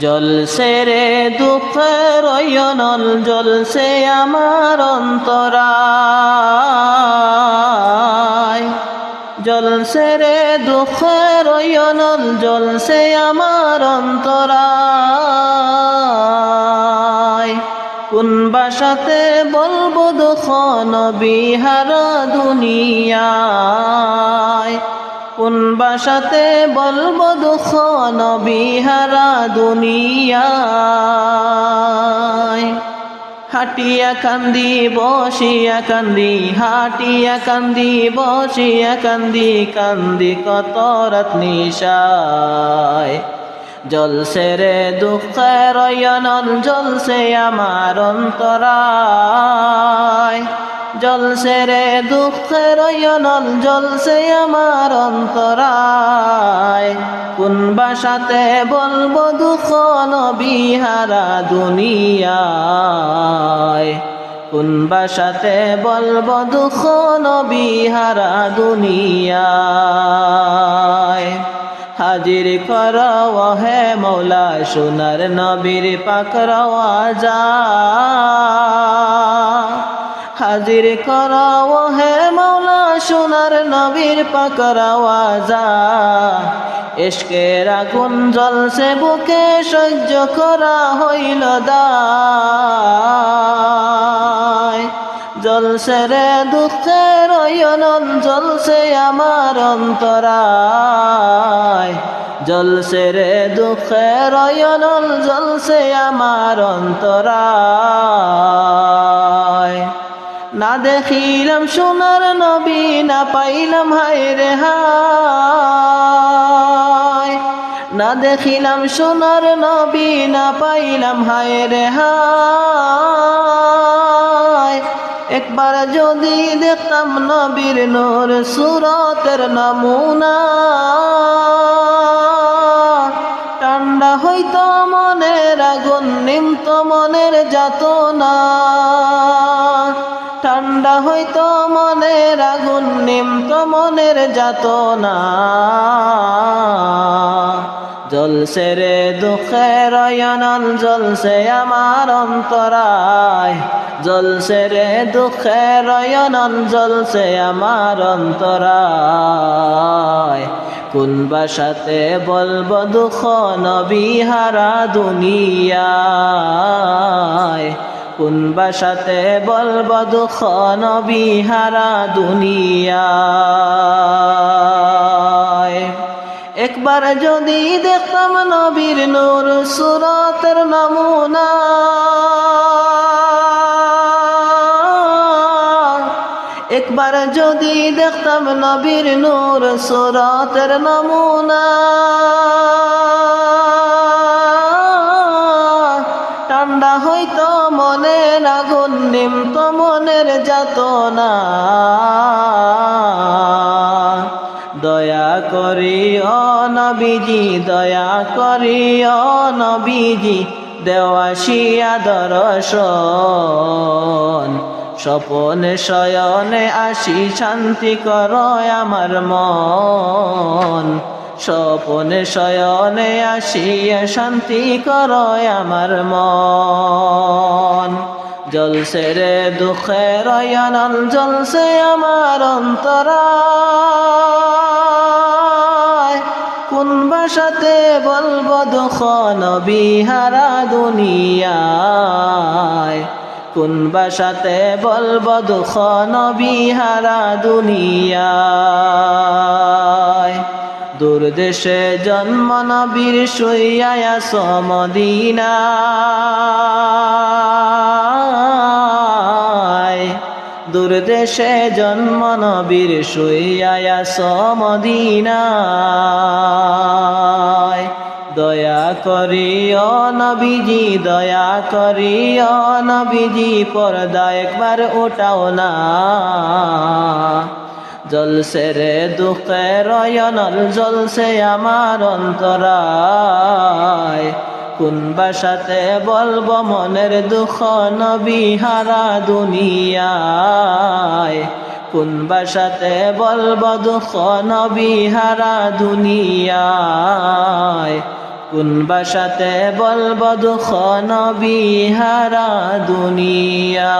জলসে রে দুঃখের অয়নল জলসে আমার অন্তরায়। জলসে রে দুঃখের অয়নল জলসে আমার অন্তরায়। কোন বাসাতে বলব দুঃখ নবিহার দুনিয়ায়। কোন বাসাতে বলব দুঃখ? নবিহারা দুনিয়ায়। হাটিয়া কান্দি, বসিয়া কান্দি, হাটিয়া কান্দি, বসিয়া কান্দি কান্দি কত রাত নিশায়। জলসে রে দুঃখের অয়নল জলসে আমার অন্তরায়। জলসে রে দুঃখের অয়নল জলসে আমার অন্তরায়। কোন বাসাতে বলব দুঃখ নবিহারা দুনিয়ায়? কোন বাসাতে বলব দুঃখ নবিহারা দুনিয়ায়? হাজির কর হে মৌলা, সোনার নবীর পাকর যা হাজির কর হে মৌলা সোনার নবীর পাকর যা এসকের আগুন জলসে বুকে সহ্য করা হইল দায়। জলসে রে দুঃখের অয়নন জলসে আমার অন্তরায়। জলসে রে দুঃখের অয়নন জলসে আমার অন্তরায়। না দেখিলাম সোনার নবী, না পাইলাম হায় রে হায়। না দেখিলাম সোনার নবী, না পাইলাম হায় রে হায়। একবার যদি দেখতাম নবীর নূর, সুরতের নমুনা। ঠান্ডা হইতো মনের আগুন, নিমত মনের যাত না ঠান্ডা হইতো মনের আগুন নিমত মনের যাত না জলসে রে দুঃখের অয়নল জলসে আমার অন্তরায়। জলসে রে দুঃখের অয়নল জলসে আমার অন্তরায়। কোন বাসাতে বলব দুঃখ নবিহারা দুনিয়ায়। কোন বাসাতে বলব দুঃখ নবিহারা দুনিয়ায়? একবার যদি দেখতাম নবীর নূর সুরতের নমুনা, একবার যদি দেখতাম নবীর নূর সুরতের নমুনা নিমত মনের যাত না দয়া করি ও নবীজি, দয়া করি ও নবীজি দেওয়াশিয়া দর্শন স্বপনে শয়নে আসি, শান্তি কর আমার মন। স্বপনে শয়নে আসিয়া শান্তি কর আমার মন। জলসে রে দুঃখের অয়নল জলসে আমার অন্তরায়। কোন বাসাতে বলব দুঃখ নবিহারা দুনিয়ায়? কোন বাসাতে বলব দুঃখ নবিহারা দুনিয়ায়? দূর দেশে জন্ম নবীর সইয়া সমদিনায় দূর দেশে জন্ম নবীর সইয়া সমদিনায় দয়া করি ও নবীজি, দয়া করি ও নবীজি, পর্দা একবার ওটাও না। জলসে রে দুঃখের অয়নল জলসে আমার অন্তরায়। কোন বাসাতে বলব মনের দুঃখ নবিহারা দুনিয়ায়। কোন বাসাতে বলব দুঃখ নবিহারা দুনিয়ায়। কোন বাসাতে বলব দুঃখ নবী হারা দুনিয়া